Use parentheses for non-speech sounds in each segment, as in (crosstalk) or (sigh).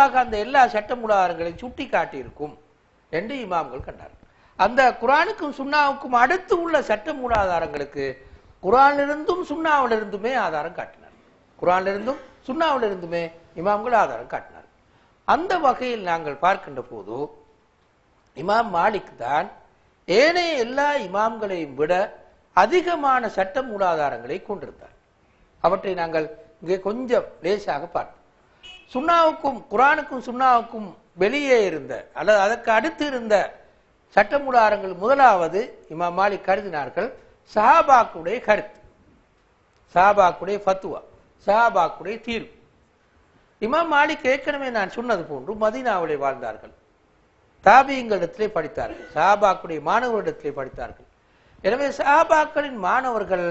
குறிப்பாக அந்த எல்லா சட்டமுடாரங்களையும் சுட்டி காட்டியிருக்கும் என்று இமாம்கள் கண்டார் அந்த குரானுக்கும் சுண்ணாவுக்கும் அடுத்து உள்ள சட்ட மூலாதாரங்களுக்கு குரானிலிருந்தும் சுண்ணாவிலிருந்துமே ஆதாரம் காட்டினார் குரானிலிருந்தும் சுண்ணாவிலிருந்துமே இமாம்கள் ஆதாரம் காட்டினார் அந்த வகையில் நாங்கள் பார்க்கின்ற போது இமாம் மாலிக் தான் ஏனைய எல்லா இமாம்களையும் விட அதிகமான சட்ட மூலாதாரங்களை கொண்டிருந்தார். அவற்றை நாங்கள் இங்கே கொஞ்சம் லேசாக பார்ப்போம். சுண்ணாவுக்கும் குரானுக்கும் சுண்ணாவுக்கும் வெளியே இருந்த அல்லது அதற்கு அடுத்து இருந்த சட்டமுடாரங்கள் முதலாவது இமாம் மாலிக் கருதினார்கள் சஹாபாக்குடைய கருத்து. சஹாபாக்குடைய ஃபத்துவா சஹாபாக்குடைய தீர்வு. இமாம் மாலிக் ஏற்கனவே நான் சொன்னது போன்று மதீனாவிலே வாழ்ந்தார்கள். தாபியங்களிடத்திலே படித்தார்கள் சஹாபாக்குடைய மாணவர்களிடத்திலே படித்தார்கள். எனவே சஹாபாக்களின் மாணவர்கள்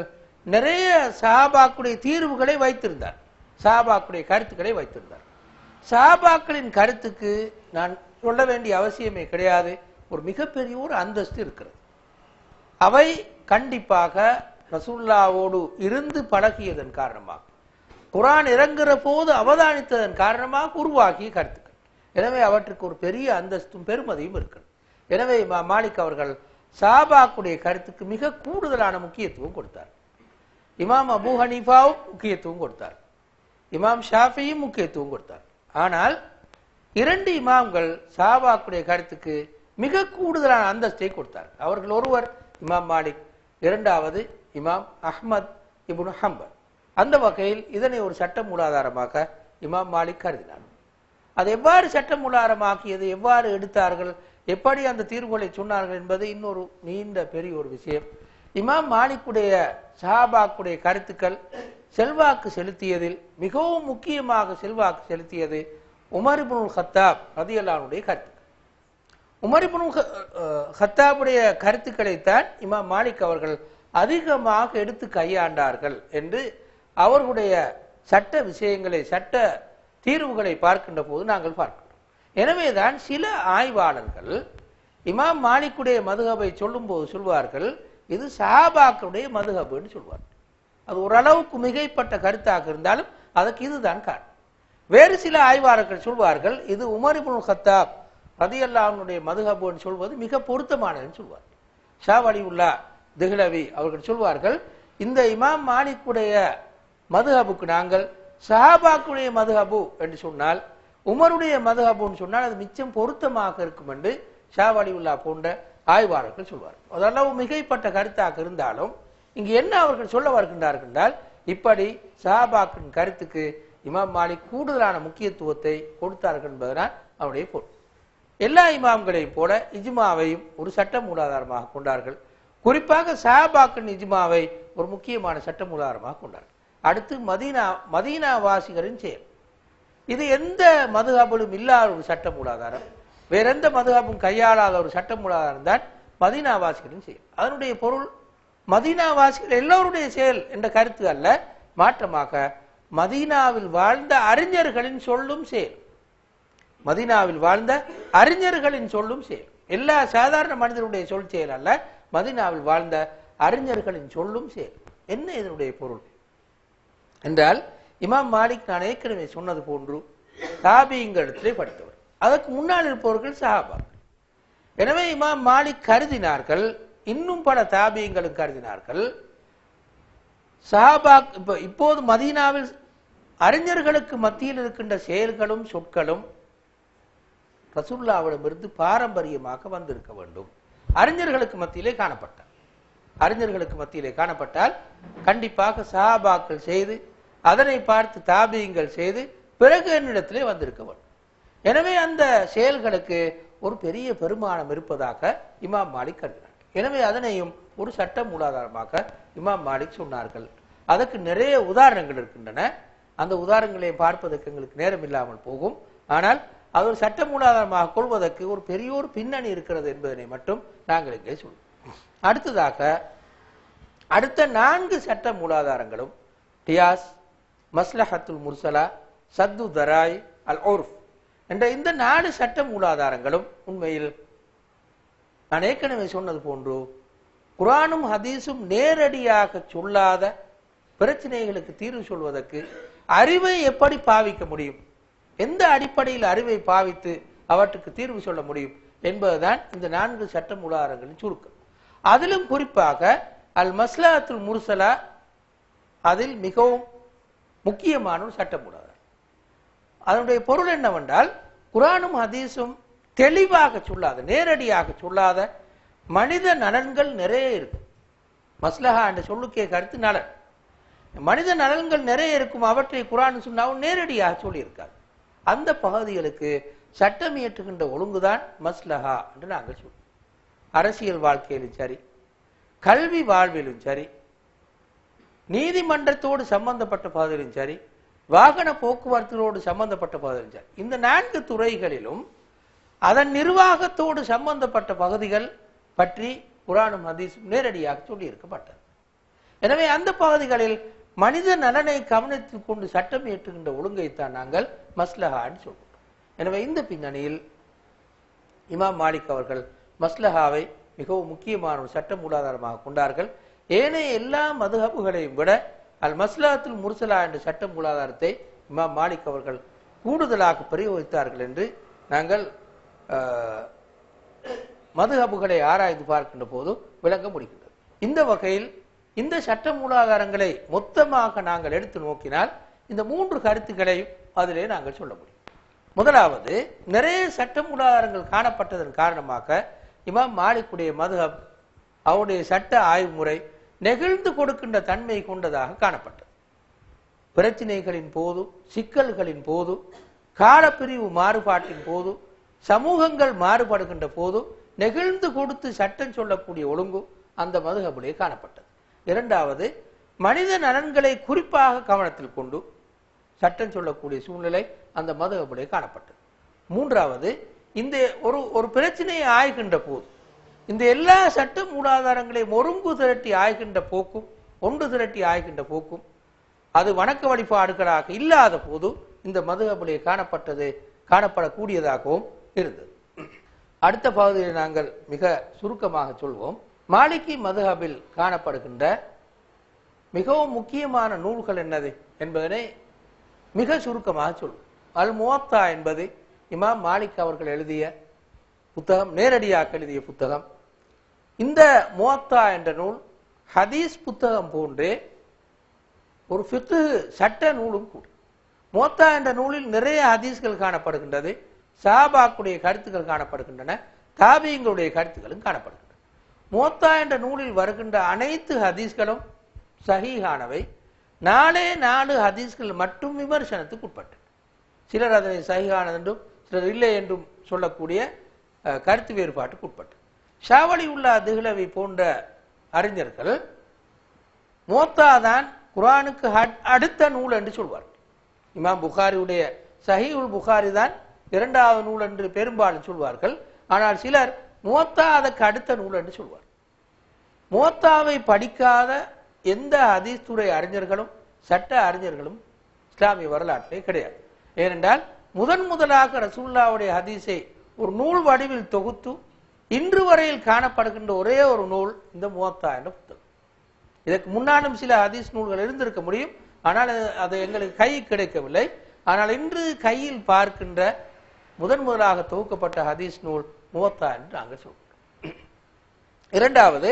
நிறைய சஹாபாக்குடைய தீர்வுகளை வைத்திருந்தார் சஹாபாக்குடைய கருத்துக்களை வைத்திருந்தார் சாபாக்களின் கருத்துக்கு நான் சொல்ல வேண்டிய அவசியமே கிடையாது. ஒரு மிகப்பெரிய ஒரு அந்தஸ்து இருக்கிறது. அவை கண்டிப்பாக ரசூல்லாவோடு இருந்து பழகியதன் காரணமாக குரான் இறங்குற போது அவதானித்ததன் காரணமாக உருவாகிய கருத்துக்கள். எனவே அவற்றுக்கு ஒரு பெரிய அந்தஸ்தும் பெருமதியும் இருக்கிறது. எனவே மாலிக் அவர்கள் சாபாக்குடைய கருத்துக்கு மிக கூடுதலான முக்கியத்துவம் கொடுத்தார். இமாம் அபு ஹனீஃபாவும் முக்கியத்துவம் கொடுத்தார். இமாம் ஷாஃபியும் முக்கியத்துவம் கொடுத்தார். ஆனால் இரண்டு இமாம்கள் சாபாக்குடைய கருத்துக்கு மிக கூடுதலான அந்தஸ்தை கொடுத்தார் அவர்கள் ஒருவர் இமாம் மாலிக் இரண்டாவது இமாம் அஹ்மத் இபுன் ஹம்பர் அந்த வகையில் இதனை ஒரு சட்ட மூலாதாரமாக இமாம் மாலிக் கருதினார். அது எவ்வாறு சட்ட மூலாதாரமாக்கியது எவ்வாறு எடுத்தார்கள் எப்படி அந்த தீர்வுகளை சொன்னார்கள் என்பது இன்னொரு நீண்ட பெரிய ஒரு விஷயம். இமாம் மாலிக்குடைய சஹாபாக்குடைய கருத்துக்கள் செல்வாக்கு செலுத்தியதில் மிகவும் முக்கியமாக செல்வாக்கு செலுத்தியது உமர் ஹத்தாப் ரதியல்லானுடைய கருத்து. உமரிபுனுல் ஹத்தாபுடைய கருத்துக்களைத்தான் இமாம் மாலிக் அவர்கள் அதிகமாக எடுத்து கையாண்டார்கள் என்று அவர்களுடைய சட்ட விஷயங்களை சட்ட தீர்வுகளை பார்க்கின்ற போது நாங்கள் பார்க்கிறோம். எனவேதான் சில ஆய்வாளர்கள் இமாம் மாலிக்குடைய மதுகபை சொல்லும்போது சொல்வார்கள் இது சஹாபாக்களுடைய மதுகபுன்னு சொல்வார்கள். அது ஓரளவுக்கு மிகைப்பட்ட கருத்தாக இருந்தாலும் அதற்கு இதுதான் காரணம். வேறு சில ஆய்வாளர்கள் சொல்வார்கள் இது உமர் ஹத்தாப் கத்தாப் ரதியல்லாஹ்வுடைய மதுஹபுன்னு சொல்வது மிக பொருத்தமானதுன்னு சொல்வார். ஷா உல்லா திஹ்லவி அவர்கள் சொல்வார்கள் இந்த இமாம் மாலிக்குடைய மதுஹபுக்கு நாங்கள் சஹாபாக்குடைய மதுஹபு என்று சொன்னால் உமருடைய மதுஹபுன்னு சொன்னால் அது மிச்சம் பொருத்தமாக இருக்கும் என்று ஷா உல்லா போன்ற ஆய்வாளர்கள் சொல்வார் அதெல்லாம் மிகைப்பட்ட கருத்தாக இருந்தாலும் இங்கு என்ன அவர்கள் சொல்ல வருகின்றார்கள் என்றால் இப்படி சஹாபாக்கின் கருத்துக்கு இமாம் மாலிக் கூடுதலான முக்கியத்துவத்தை கொடுத்தார்கள் என்பதுதான் அவருடைய பொருள். எல்லா இமாம்களையும் போல இஜ்மாவையும் ஒரு சட்ட மூலாதாரமாக கொண்டார்கள். குறிப்பாக சஹாபாக்கின் இஜ்மாவை ஒரு முக்கியமான சட்ட மூலாதாரமாக கொண்டார்கள். அடுத்து மதீனா மதீனா வாசிகளின் செயல். இது எந்த மதுகாபிலும் இல்லாத ஒரு சட்ட மூலாதாரம். வேற எந்த மதுகாபும் கையாளாத ஒரு சட்ட மூலாதாரம் தான் மதீனாவாசிகளின் செயல். அதனுடைய பொருள் மதீனாவாசிகள் எல்லோருடைய செயல் என்ற கருத்து அல்ல. மாற்றமாக மதீனாவில் வாழ்ந்த அறிஞர்களின் சொல்லும் செயல். மதீனாவில் வாழ்ந்த அறிஞர்களின் சொல்லும் செயல். எல்லா சாதாரண மனிதனுடைய சொல் செயல் அல்ல. மதீனாவில் வாழ்ந்த அறிஞர்களின் சொல்லும் செயல். என்ன இதனுடைய பொருள்? என்றால் இமாம் மாலிக் நான் ஏற்கனவே சொன்னது போன்று தாபியங்களிடத்திலே படித்தவர். அதற்கு முன்னால் இருப்பவர்கள் சஹாபாக்கள். எனவே இமாம் மாலிக் கருதினார்கள் இன்னும் பல தாபியங்களும் கருதினார்கள். சஹாபா இப்போ இப்போது மதீனாவில் அறிஞர்களுக்கு மத்தியில் இருக்கின்ற செயல்களும் சொற்களும் ரசுல்லாவிடமிருந்து பாரம்பரியமாக வந்திருக்க வேண்டும். அறிஞர்களுக்கு மத்தியிலே காணப்பட்டார் அறிஞர்களுக்கு மத்தியிலே காணப்பட்டால் கண்டிப்பாக சஹாபாக்கள் செய்து அதனை பார்த்து தாபியங்கள் செய்து பிறகு என்னிடத்திலே வந்திருக்க வேண்டும். எனவே அந்த செயல்களுக்கு ஒரு பெரிய பெருமானம் இருப்பதாக இமாம் மாலிக் கருதினார் எனவே அதனையும் ஒரு சட்ட மூலாதாரமாக இமாம் மாலிக் சொன்னார்கள். அதற்கு நிறைய உதாரணங்கள் இருக்கின்றன. அந்த உதாரணங்களை பார்ப்பதற்கு எங்களுக்கு நேரம் இல்லாமல் போகும். ஆனால் அது ஒரு சட்ட மூலாதாரமாக கொள்வதற்கு ஒரு பெரிய ஒரு பின்னணி இருக்கிறது என்பதனை மட்டும் நாங்கள் இங்கே சொல்வோம் அடுத்ததாக அடுத்த நான்கு சட்ட மூலாதாரங்களும் டியாஸ் மஸ்லஹத்துல் முர்சலா சத்து தராய் அல் ஓர்ஃப் என்ற இந்த நாலு சட்ட மூலாதாரங்களும் உண்மையில் நான் ஏற்கனவே சொன்னது போன்று குரானும் ஹதீஸும் நேரடியாக சொல்லாத பிரச்சனைகளுக்கு தீர்வு சொல்வதற்கு அறிவை எப்படி பாவிக்க முடியும்? எந்த அடிப்படையில் அறிவை பாவித்து அவற்றுக்கு தீர்வு சொல்ல முடியும்? என்பதுதான் இந்த நான்கு சட்ட உலாரங்களின் சுருக்கம். அதிலும் குறிப்பாக அல் மஸ்லாத்துல் முர்சலா அதில் மிகவும் முக்கியமான ஒரு சட்டம் உலாரம் அதனுடைய பொருள் என்னவென்றால் குரானும் ஹதீஸும் தெளிவாக சொல்லாத நேரடியாக சொல்லாத மனித நலன்கள் நிறைய இருக்கு. மஸ்லஹா என்ற சொல்லுக்கே கருத்து நலன் மனித நலன்கள் நிறைய இருக்கும் அவற்றை குரான் சொன்னாவும் நேரடியாக சொல்லியிருக்கார். அந்த பகுதிகளுக்கு சட்டம் இயற்றுகின்ற ஒழுங்குதான் மஸ்லஹா என்று நாங்கள் சொல்லுவோம் அரசியல் வாழ்க்கையிலும் சரி கல்வி வாழ்விலும் சரி நீதிமன்றத்தோடு சம்பந்தப்பட்ட பகுதியிலும் சரி வாகன போக்குவரத்தோடு சம்பந்தப்பட்ட பகுதியிலும் சரி. இந்த நான்கு துறைகளிலும் அதன் நிர்வாகத்தோடு சம்பந்தப்பட்ட பகுதிகள் பற்றி குரானும் ஹதீஸும் நேரடியாக சொல்லியிருக்கப்பட்டது. எனவே அந்த பகுதிகளில் மனித நலனை கவனித்துக் கொண்டு சட்டம் ஏற்றுகின்ற ஒழுங்கைத்தான் நாங்கள் மஸ்லஹான்னு சொல்வோம். எனவே இந்த பின்னணியில் இமாம் மாலிக் அவர்கள் மஸ்லஹாவை மிகவும் முக்கியமான ஒரு சட்ட மூலாதாரமாக கொண்டார்கள். ஏனைய எல்லா மதுஹபுகளையும் விட அல் மஸ்லாத்துல் முர்சலா என்ற சட்ட மூலாதாரத்தை இமாம் மாலிக் அவர்கள் கூடுதலாக பிரயோகித்தார்கள் என்று நாங்கள் மதுஹபுகளை ஆராய்ந்து பார்க்கின்ற போது விளங்க முடிகின்றது. இந்த வகையில் இந்த சட்ட மூலாதாரங்களை மொத்தமாக நாங்கள் எடுத்து நோக்கினால் இந்த மூன்று கருத்துக்களையும் அதிலே நாங்கள் சொல்ல முடியும். முதலாவது நிறைய சட்ட மூலாதாரங்கள் காணப்பட்டதன் காரணமாக இமாம் மாலிக்குடைய மதுஹப் அவருடைய சட்ட ஆய்வு முறை நெகிழ்ந்து கொடுக்கின்ற தன்மை கொண்டதாக காணப்பட்டது. பிரச்சினைகளின் போது சிக்கல்களின் போது காலப்பிரிவு மாறுபாட்டின் போது சமூகங்கள் மாறுபடுகின்ற போதும் நெகிழ்ந்து கொடுத்து சட்டம் சொல்லக்கூடிய ஒழுங்கும் அந்த மதுகபிலே காணப்பட்டது. இரண்டாவது மனித நலன்களை குறிப்பாக கவனத்தில் கொண்டு சட்டம் சொல்லக்கூடிய சூழ்நிலை அந்த மதுகபிலே காணப்பட்டது. மூன்றாவது இந்த ஒரு ஒரு பிரச்சனையை ஆய்கின்ற போது இந்த எல்லா சட்ட மூலாதாரங்களையும் ஒருங்கு திரட்டி ஆய்கின்ற போக்கும் ஒன்று திரட்டி ஆய்கின்ற போக்கும் அது வணக்க வழிபாடுகளாக இல்லாத போது இந்த மதுகபிலே காணப்பட்டது காணப்படக்கூடியதாகவும் இருந்தது. அடுத்த பகுதியில் நாங்கள் மிக சுருக்கமாக சொல்வோம். மாலிகி மதுஹபில் காணப்படுகின்ற மிகவும் முக்கியமான நூல்கள் என்னது என்பதனை மிக சுருக்கமாக சொல்வோம். அல் முவத்தா என்பது இமாம் மாலிக் அவர்கள் எழுதிய புத்தகம் நேரடியாக எழுதிய புத்தகம். இந்த முவத்தா என்ற நூல் ஹதீஸ் புத்தகம் போன்றே ஒரு ஃபிக்கு சட்ட நூலும் கூட. மோத்தா என்ற நூலில் நிறைய ஹதீஸ்கள் காணப்படுகின்றது. சாபாக்குடைய கருத்துக்கள் காணப்படுகின்றன தாபியங்களுடைய கருத்துக்களும் காணப்படுகின்றன. மோத்தா என்ற நூலில் வருகின்ற அனைத்து ஹதீஸ்களும் சஹீஹானவை. நாலே நாலு ஹதீஸ்கள் மட்டும் விமர்சனத்துக்கு உட்பட்டது சிலர் அதனை சஹீஹானது என்றும் சிலர் இல்லை என்றும் சொல்லக்கூடிய கருத்து வேறுபாட்டுக்கு உட்பட்டது ஷாவலி உள்ள திஹ்லவி போன்ற அறிஞர்கள் மோத்தா தான் குரானுக்கு அடுத்த நூல் என்று சொல்வார்கள். இமாம் புகாரியுடைய சஹீஉல் புகாரி தான் இரண்டாவது நூல் என்று பெரும்பாலும் சொல்வார்கள். ஆனால் சிலர் மோத்தா அதற்கு அடுத்த நூல் என்று சொல்வார். மோத்தாவை படிக்காத எந்த அதிஸ்துறை அறிஞர்களும் சட்ட அறிஞர்களும் இஸ்லாமிய வரலாற்றிலே கிடையாது. ஏனென்றால் முதன் முதலாக ரசூல்லாவுடைய ஹதீஸை ஒரு நூல் வடிவில் தொகுத்து இன்று வரையில் காணப்படுகின்ற ஒரே ஒரு நூல் இந்த முவத்தா என்ற புத்தகம். இதற்கு முன்னாலும் சில ஹதீஸ் நூல்கள் இருந்திருக்க முடியும். ஆனால் அது எங்களுக்கு கை கிடைக்கவில்லை. ஆனால் இன்று கையில் பார்க்கின்ற முதன் முதலாக தொகுக்கப்பட்ட ஹதீஸ் நூல் முவத்தா என்று நாங்கள் சொல்கிறோம் இரண்டாவது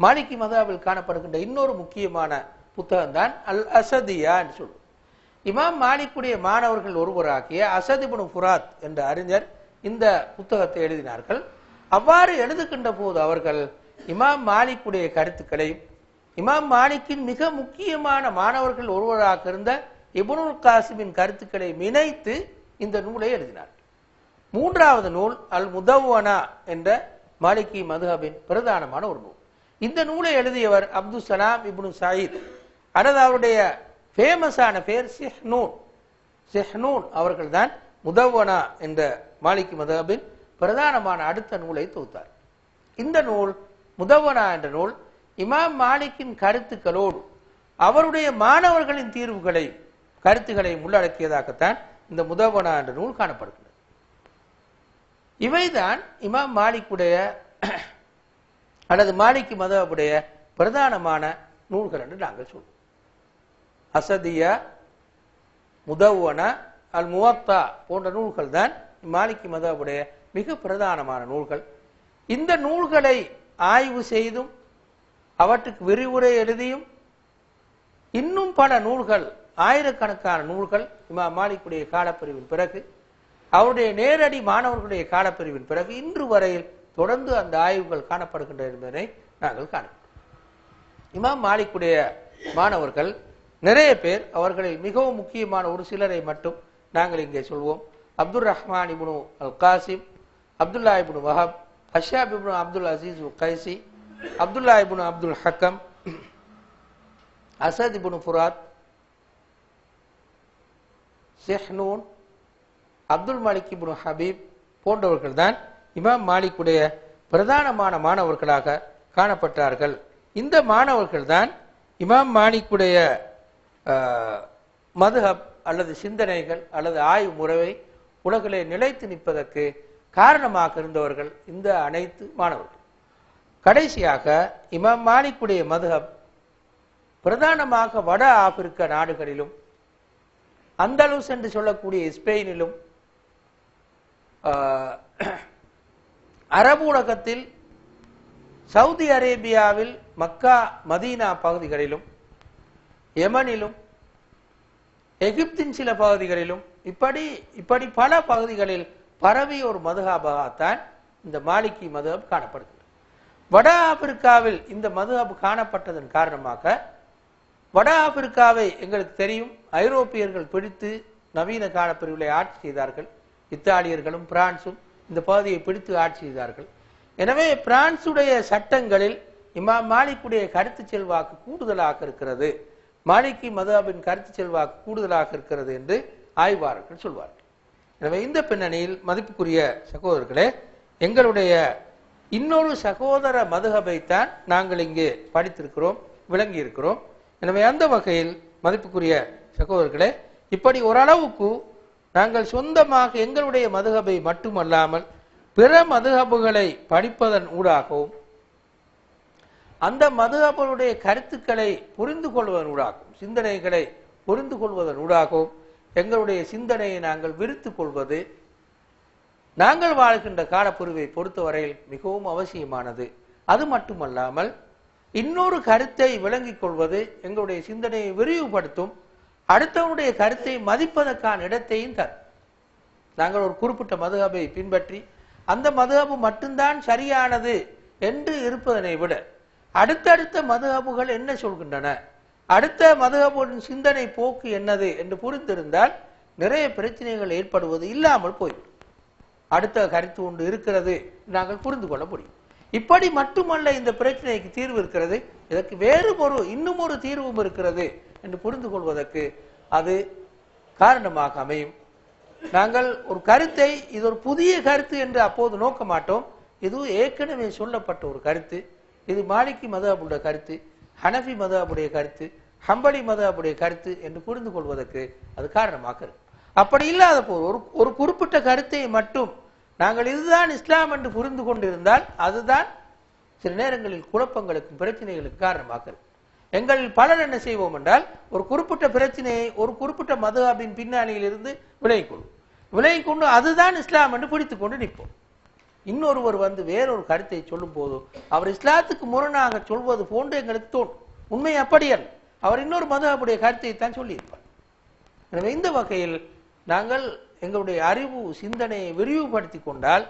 மாலிகி மதாவில் காணப்படுகின்ற இன்னொரு முக்கியமான புத்தகம் தான் அல் அசதியா என்று சொல்லுவோம் இமாம் மாலிக்குடைய மாணவர்கள் ஒருவராகிய அசதிபுனு ஃபுராத் என்ற அறிஞர் இந்த புத்தகத்தை எழுதினார்கள். அவ்வாறு எழுதுகின்ற போது அவர்கள் இமாம் மாலிக்குடைய கருத்துக்களை இமாம் மாலிக்கின் மிக முக்கியமான மாணவர்கள் ஒருவராக இருந்த இப்னுல் காசிமின் கருத்துக்களை இணைத்து இந்த நூலை எழுதினார் மூன்றாவது நூல் அல் முதவனா என்ற மாலிகி மதுஹபின் பிரதானமான ஒரு நூல். இந்த நூலை எழுதியவர் அப்துல் சலாம் இப்னு சாயித். அல்லது அவருடைய ஃபேமஸான பேர் சிஹ்னூன். சிஹ்னூன் அவர்கள்தான் முதவனா என்ற மாலிகி மதுஹபின் பிரதானமான அடுத்த நூலை தொகுத்தார். இந்த நூல் முதவனா என்ற நூல் இமாம் மாலிக்கின் கருத்துக்களோடு அவருடைய மாணவர்களின் தீர்வுகளை கருத்துக்களை உள்ளடக்கியதாகத்தான் இந்த முதவனா என்ற நூல் காணப்படுகிறது. இவைதான் இமாம் மாலிக்குடைய அல்லது மாலிக்கு மதவுடைய பிரதானமான நூல்கள் என்று நாங்கள் சொல்வோம். அசதியா முதவன அல் முவத்தா போன்ற நூல்கள் தான் மாலிக்கு மதபுடைய மிக பிரதானமான நூல்கள். இந்த நூல்களை ஆய்வு செய்தும் அவற்றுக்கு விரிவுரை எழுதியும் இன்னும் பல நூல்கள் ஆயிரக்கணக்கான நூல்கள் இமா மாலிக்குடைய காலப்பிரிவின் பிறகு அவருடைய நேரடி மாணவர்களுடைய காலப்பிரிவின் பிறகு இன்று வரையில் தொடர்ந்து அந்த ஆய்வுகள் காணப்படுகின்றன என்பதை நாங்கள் காணோம். இமாம் மாலிக்குடைய மாணவர்கள் நிறைய பேர் அவர்களில் மிகவும் முக்கியமான ஒரு சிலரை மட்டும் நாங்கள் இங்கே சொல்வோம். அப்துல் ரஹ்மான் இபுனு அல் காசிம் அப்துல்லா இபுனு வஹப் ஹஷாப் இபுனு அப்துல் அசீஸ் கைசி அப்துல்லா இபுனு அப்துல் ஹக்கம் அசத் இபுனு ஃபுராத் ஷெஹ்னூன் அப்துல் மாலிக் இப்னு ஹபீப் போன்றவர்கள் தான் இமாம் மாலிக்குடைய பிரதானமான மாணவர்களாக காணப்பட்டார்கள். இந்த மாணவர்கள் தான் இமாம் மாலிக்குடைய மதுஹப் அல்லது சிந்தனைகள் அல்லது ஆய்வு முறையை உலகிலே நிலைத்து நிற்பதற்கு காரணமாக இருந்தவர்கள் இந்த அனைத்து மாணவர்கள். கடைசியாக இமாம் மாலிக்குடைய மதுஹப் பிரதானமாக வட ஆப்பிரிக்க நாடுகளிலும் அந்தலூஸ் என்று சொல்லக்கூடிய ஸ்பெயினிலும் (clears throat) அரபு உலகத்தில் சவுதி அரேபியாவில் மக்கா மதீனா பகுதிகளிலும் யமனிலும் எகிப்தின் சில பகுதிகளிலும் இப்படி இப்படி பல பகுதிகளில் பரவிய ஒரு மதுஹாபாகத்தான் இந்த மாலிக்கி மதுஹப் காணப்படுகிறது. வட ஆப்பிரிக்காவில் இந்த மதுஹப் காணப்பட்டதன் காரணமாக வட ஆப்பிரிக்காவை எங்களுக்கு தெரியும் ஐரோப்பியர்கள் பிடித்து நவீன காலப்பிரிவுகளை ஆட்சி செய்தார்கள். இத்தாலியர்களும் பிரான்சும் இந்த பகுதியை பிடித்து ஆட்சி செய்தார்கள். எனவே பிரான்சுடைய சட்டங்களில் இமாம் மாலிக்குடைய கருத்து செல்வாக்கு கூடுதலாக இருக்கிறது. மாலிக்கி மதாபின் கருத்து செல்வாக்கு கூடுதலாக இருக்கிறது என்று ஆய்வாளர்கள் சொல்வார்கள். எனவே இந்த பின்னணியில் மதிப்புக்குரிய சகோதரர்களே எங்களுடைய இன்னொரு சகோதர மதுகபைத்தான் நாங்கள் இங்கே படித்திருக்கிறோம் விளங்கி இருக்கிறோம். எனவே அந்த வகையில் மதிப்புக்குரிய சகோதரர்களே இப்படி ஓரளவுக்கு நாங்கள் சொந்தமாக எங்களுடைய மதுகபை மட்டுமல்லாமல் பிற மதுகபுகளை படிப்பதன் ஊடாகவும் அந்த மதுகபனுடைய கருத்துக்களை புரிந்து கொள்வதன் ஊடாகவும் சிந்தனைகளை புரிந்து கொள்வதன் ஊடாகவும் எங்களுடைய சிந்தனையை நாங்கள் விரித்துக் கொள்வது நாங்கள் வாழ்கின்ற காலப்புரிவை பொறுத்தவரையில் மிகவும் அவசியமானது. அது மட்டுமல்லாமல் இன்னொரு கருத்தை விளங்கிக் கொள்வது எங்களுடைய சிந்தனையை விரிவுபடுத்தும் அடுத்தவனுடைய கருத்தை மதிப்பதற்கான இடத்தையும் தரும் நாங்கள் ஒரு குறிப்பிட்ட மதுகபை பின்பற்றி அந்த மதுகபு மட்டும்தான் சரியானது என்று இருப்பதனை விட அடுத்தடுத்த மதுகபுகள் என்ன சொல்கின்றன? அடுத்த மதுகபுடன் சிந்தனை போக்கு என்னது என்று புரிந்திருந்தால் நிறைய பிரச்சனைகள் ஏற்படுவது இல்லாமல் போய்விடும். அடுத்த கருத்து ஒன்று இருக்கிறது நாங்கள் புரிந்து கொள்ள முடியும். இப்படி மட்டுமல்ல இந்த பிரச்சனைக்கு தீர்வு இருக்கிறது. இதற்கு வேறு ஒரு இன்னும் ஒரு தீர்வும் இருக்கிறது. என்று புரிந்து கொள்வதற்கு அது காரணமாக அமையும். நாங்கள் ஒரு கருத்தை இது ஒரு புதிய கருத்து என்று அப்போது நோக்க மாட்டோம். இது ஏற்கனவே சொல்லப்பட்ட ஒரு கருத்து. இது மாலிக்கி மதபுடைய கருத்து ஹனஃபி மதபுடைய கருத்து ஹம்பளி மதபுடைய கருத்து என்று புரிந்து கொள்வதற்கு அது காரணமாக அப்படி இல்லாத போது ஒரு ஒரு குறிப்பிட்ட கருத்தை மட்டும் நாங்கள் இதுதான் இஸ்லாம் என்று புரிந்து கொண்டிருந்தால் அதுதான் சில நேரங்களில் குழப்பங்களுக்கும் பிரச்சனைகளுக்கு காரணமாக எங்கள் பலர் என்ன செய்வோம் என்றால் ஒரு குறிப்பிட்ட பிரச்சனையை ஒரு குறிப்பிட்ட மது பின்னணியில் இருந்து விலகிக் கொள்வோம். விலகிக் கொண்டு அதுதான் இஸ்லாம் என்று பிடித்து கொண்டு நிற்போம். இன்னொருவர் வந்து வேறொரு கருத்தை சொல்லும் போது அவர் இஸ்லாத்துக்கு முரணாக சொல்வது போன்று எங்களுக்கு தோணும். உண்மை அப்படி அல்ல. அவர் இன்னொரு மதுஹாபுடைய கருத்தை தான் சொல்லியிருப்பார். எனவே இந்த வகையில் நாங்கள் எங்களுடைய அறிவு சிந்தனையை விரிவுபடுத்தி கொண்டால்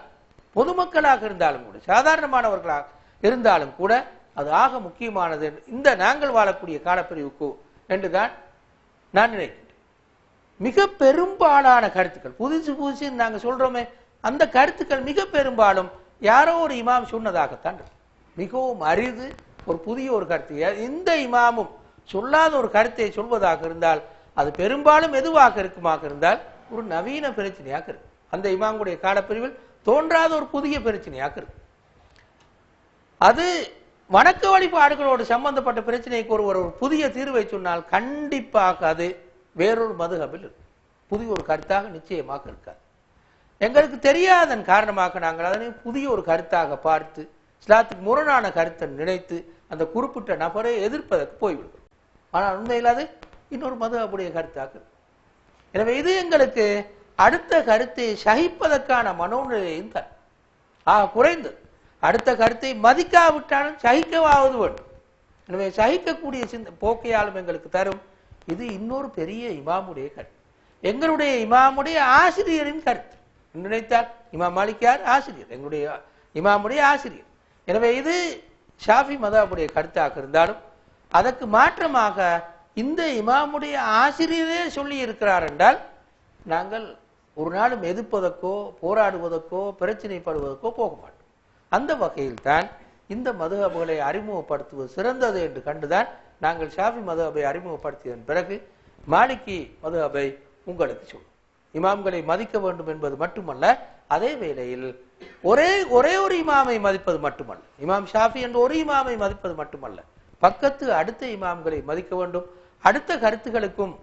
பொதுமக்களாக இருந்தாலும் கூட சாதாரணமானவர்களாக இருந்தாலும் கூட அது ஆக முக்கியமானது என்று இந்த நாங்கள் வாழக்கூடிய காலப்பிரிவுக்கு என்றுதான் நான் நினைக்கிறேன் மிக பெரும்பாலான கருத்துக்கள் புதுசு புதுசு நாங்கள் சொல்றோமே அந்த கருத்துக்கள் மிக பெரும்பாலும் யாரோ ஒரு இமாம் சொன்னதாகத்தான் மிகவும் அரிது ஒரு புதிய ஒரு கருத்து. இந்த எந்த இமாமும் சொல்லாத ஒரு கருத்தை சொல்வதாக இருந்தால் அது பெரும்பாலும் எதுவாக இருக்குமாக இருந்தால் ஒரு நவீன பிரச்சனையாக இருக்கு அந்த இமாமுடைய காலப்பிரிவில் தோன்றாத ஒரு புதிய பிரச்சனையாக இருக்கு அது வணக்க வழிபாடுகளோடு சம்பந்தப்பட்ட பிரச்சனைக்கு ஒருவர் ஒரு புதிய தீர்வை சொன்னால் கண்டிப்பாக அது வேறொரு மதுகபில் இருக்கும். புதிய ஒரு கருத்தாக நிச்சயமாக இருக்காது. எங்களுக்கு தெரியாதன் காரணமாக நாங்கள் அதனை புதிய ஒரு கருத்தாக பார்த்து இஸ்லாத்துக்கு முரணான கருத்தை நினைத்து அந்த குறிப்பிட்ட நபரை எதிர்ப்பதற்கு போய்விடுகிறோம். ஆனால் உண்மையில் அது இன்னொரு மதுகபுடைய கருத்தாக இருக்கும். எனவே இது எங்களுக்கு அடுத்த கருத்தை சகிப்பதற்கான மனோநிலையும் தரும். ஆக குறைந்தது. அடுத்த கருத்தை மதிக்காவிட்டாலும் சகிக்கவாவது வேண்டும். எனவே சகிக்கக்கூடிய சிந்த போக்கையாலும் எங்களுக்கு தரும். இது இன்னொரு பெரிய இமாமுடைய கருத்து. எங்களுடைய இமாமுடைய ஆசிரியரின் கருத்து. நினைத்தால் இமாம் மாலிக்கார் ஆசிரியர். எங்களுடைய இமாமுடைய ஆசிரியர். எனவே இது ஷாஃபி மதாபுடைய கருத்தாக இருந்தாலும் அதற்கு மாற்றமாக இந்த இமாமுடைய ஆசிரியரே சொல்லி இருக்கிறார் என்றால் நாங்கள் ஒரு நாளும் எதிர்ப்பதற்கோ போராடுவதற்கோ பிரச்சனைப்படுவதற்கோ போக மாட்டோம். அந்த வகையில் தான் இந்த மதுஹபுகளை அறிமுகப்படுத்துவது சிறந்தது என்று கண்டுதான் நாங்கள் ஷாஃபி மதுஹபை அறிமுகப்படுத்தியதன் பிறகு மாலிக்கி மதுஹபை உங்களுக்கு சொல்லும். இமாம்களை மதிக்க வேண்டும் என்பது மட்டுமல்ல அதே வேளையில் ஒரே ஒரே ஒரு இமாமை மதிப்பது மட்டுமல்ல. இமாம் ஷாஃபி என்ற ஒரு இமாமை மதிப்பது மட்டுமல்ல. பக்கத்து அடுத்த இமாம்களை மதிக்க வேண்டும். அடுத்த கருத்துகளுக்கும்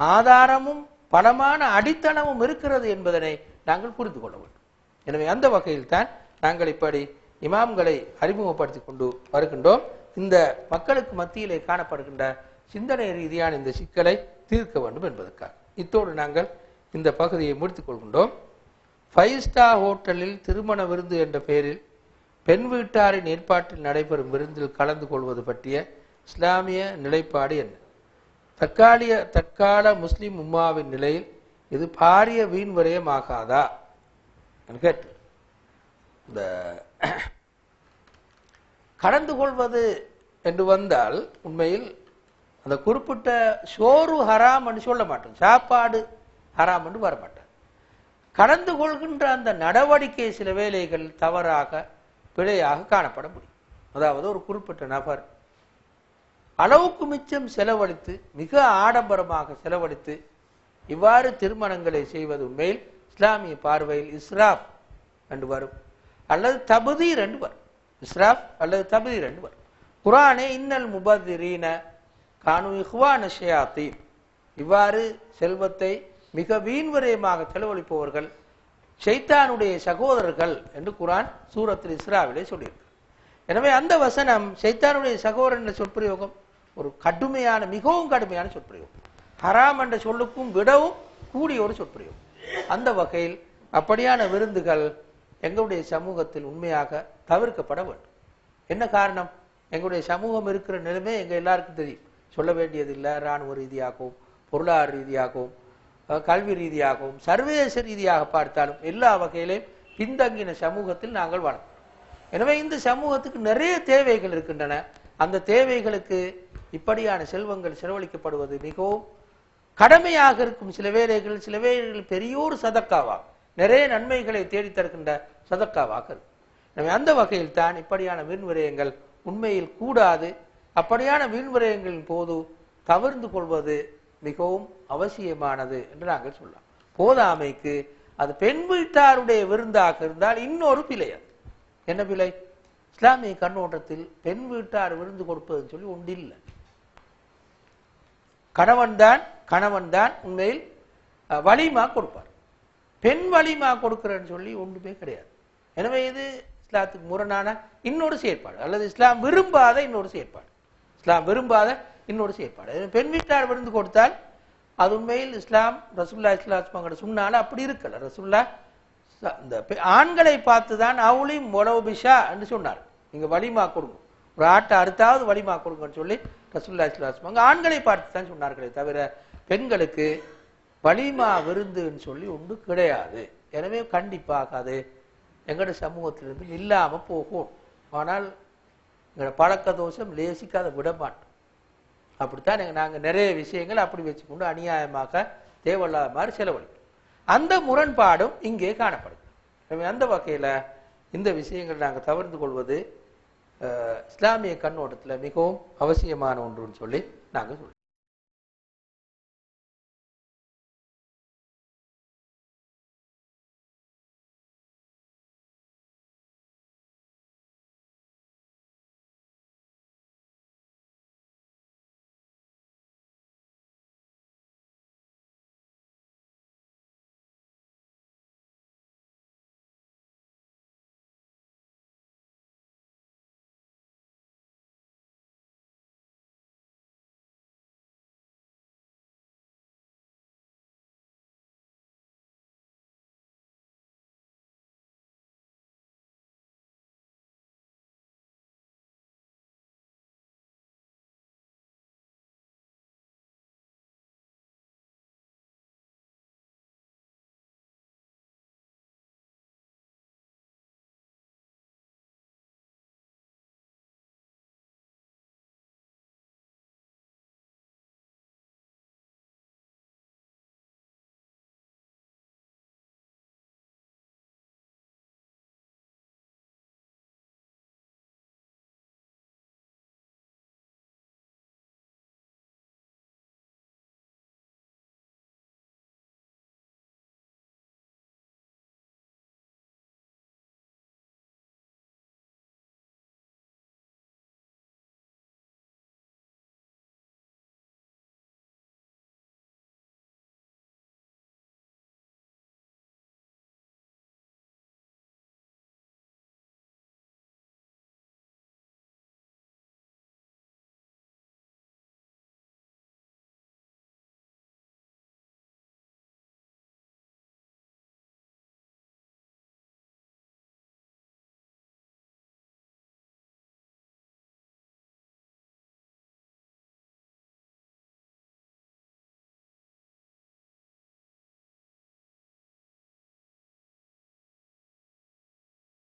ஆதாரமும் பலமான அடித்தளமும் இருக்கிறது என்பதனை நாங்கள் புரிந்து கொள்ள வேண்டும். எனவே அந்த வகையில் தான் நாங்கள் இப்படி இமாம்களை அறிமுகப்படுத்தி கொண்டு வருகின்றோம். இந்த மக்களுக்கு மத்தியிலே காணப்படுகின்ற சிந்தனை ரீதியான இந்த சிக்கலை தீர்க்க வேண்டும் என்பதற்காக. இத்தோடு நாங்கள் இந்த பகுதியை முடித்துக் கொள்கின்றோம் ஃபைவ் ஸ்டார் ஹோட்டலில் திருமண விருந்து என்ற பெயரில் பெண் வீட்டாரின் ஏற்பாட்டில் நடைபெறும் விருந்தில் கலந்து கொள்வது பற்றிய இஸ்லாமிய நிலைப்பாடு என்ன? தற்காலிய தற்கால முஸ்லிம் உம்மாவின் நிலையில் இது பாரிய வீண் விரயமாகாதா? என்று கேட்டு இந்த கடந்து கொள்வது என்று வந்தால் உண்மையில் அந்த குறிப்பிட்ட சோறு ஹராம் என்று சொல்ல மாட்டோம். சாப்பாடு ஹராம் என்று வர கடந்து கொள்கின்ற அந்த நடவடிக்கை சில வேலைகள் தவறாக பிழையாக காணப்பட முடியும். அதாவது ஒரு குறிப்பிட்ட நபர் அளவுக்கு மிச்சம் செலவழித்து மிக ஆடம்பரமாக செலவழித்து இவ்வாறு திருமணங்களை செய்வது உண்மையில் இஸ்லாமிய பார்வையில் இஸ்ராப் என்று வரும். அல்லது தபுதி ரெண்டுவர் வரும். இஸ்ராப் அல்லது தபுதி ரெண்டுவர் வரும். குரானே இன்னல் முபதிரீன கானு இஹ்வான ஷயாத்தீன். இவ்வாறு செல்வத்தை மிக வீண்விரயமாக செலவழிப்பவர்கள் ஷைத்தானுடைய சகோதரர்கள் என்று குரான் சூரத்தில் இஸ்ராவிலே சொல்லியிருக்கு. எனவே அந்த வசனம் சைத்தானுடைய சகோதரன் என்ற சொற்பிரயோகம் ஒரு கடுமையான மிகவும் கடுமையான சொற்பிரயோகம். ஹராம் என்ற சொல்லுக்கும் விடவும் கூடிய ஒரு சொற்பிரயோகம். அந்த வகையில் அப்படியான விருந்துகள் எங்களுடைய சமூகத்தில் உண்மையாக தவிர்க்கப்பட வேண்டும். என்ன காரணம்? எங்களுடைய சமூகம் இருக்கிற நிலைமை எங்கள் எல்லாருக்கும் தெரியும். சொல்ல வேண்டியதில்லை. இராணுவ ரீதியாகவும் பொருளாதார ரீதியாகவும் கல்வி ரீதியாகவும் சர்வதேச ரீதியாக பார்த்தாலும் எல்லா வகையிலையும் பின்தங்கின சமூகத்தில் நாங்கள் வளர்க்கிறோம். எனவே இந்த சமூகத்துக்கு நிறைய தேவைகள் இருக்கின்றன. அந்த தேவைகளுக்கு இப்படியான செல்வங்கள் செலவழிக்கப்படுவது மிகவும் கடமையாக இருக்கும். சில வேலைகள் சில வேலைகள் பெரியோர் சதக்காவாகும். நிறைய நன்மைகளை தேடித்தருகின்ற சதக்காவாக எனவே அந்த வகையில் தான் இப்படியான வீண்விரயங்கள் உண்மையில் கூடாது. அப்படியான வீண்விரயங்களின் போது தவிர்ந்து கொள்வது மிகவும் அவசியமானது என்று நாங்கள் சொல்லலாம். போதாமைக்கு அது பெண் வீட்டாருடைய விருந்தாக இருந்தால் இன்னொரு பிழை அது. என்ன பிழை? இஸ்லாமிய கண்ணோட்டத்தில் பெண் வீட்டார் விருந்து கொடுப்பதுன்னு சொல்லி ஒன்றில்லை கணவன் தான் கணவன் தான் உண்மையில் வலிமா கொடுப்பார். பெண் வலிமா கொடுக்கிறேன்னு சொல்லி ஒன்றுமே கிடையாது. எனவே இது இஸ்லாத்துக்கு முரணான இன்னொரு செயற்பாடு. அல்லது இஸ்லாம் விரும்பாத இன்னொரு செயற்பாடு. இஸ்லாம் விரும்பாத இன்னொரு செயற்பாடு. பெண் வீட்டார் விருந்து கொடுத்தால் அது உண்மையில் இஸ்லாம் ரசுல்லா இஸ்லாம் சொன்னால அப்படி இருக்கல. ரசுல்லா இந்த பெ- ஆண்களை பார்த்து தான் அவுளி மொலோபிஷா என்று சொன்னார் நீங்க வலிமா கொடுங்க. ஒரு ஆட்டை அறுத்தாவது வலிமா கொடுங்கன்னு சொல்லி ரசுல்லா இஸ்லாம் ஆண்களை பார்த்து தான் சொன்னார்களே தவிர பெண்களுக்கு வலிமா விருந்துன்னு சொல்லி ஒன்று கிடையாது. எனவே கண்டிப்பாக அது எங்களோட சமூகத்திலிருந்து இல்லாமல் போகும். ஆனால் எங்களோட பழக்க தோஷம் லேசிக்காத விட மாட்டோம் அப்படித்தான் எங்க- நாங்கள் நிறைய விஷயங்கள் அப்படி வச்சுக்கொண்டு அநியாயமாக தேவையில்லாத மாதிரி செலவழிக்கும் அந்த முரண்பாடும் இங்கே காணப்படுது. அந்த வகையில் இந்த விஷயங்கள் நாங்கள் தவிர்த்து கொள்வது இஸ்லாமிய கண்ணோட்டத்தில் மிகவும் அவசியமான ஒன்றுன்னு சொல்லி நாங்கள் சொல்லுவோம்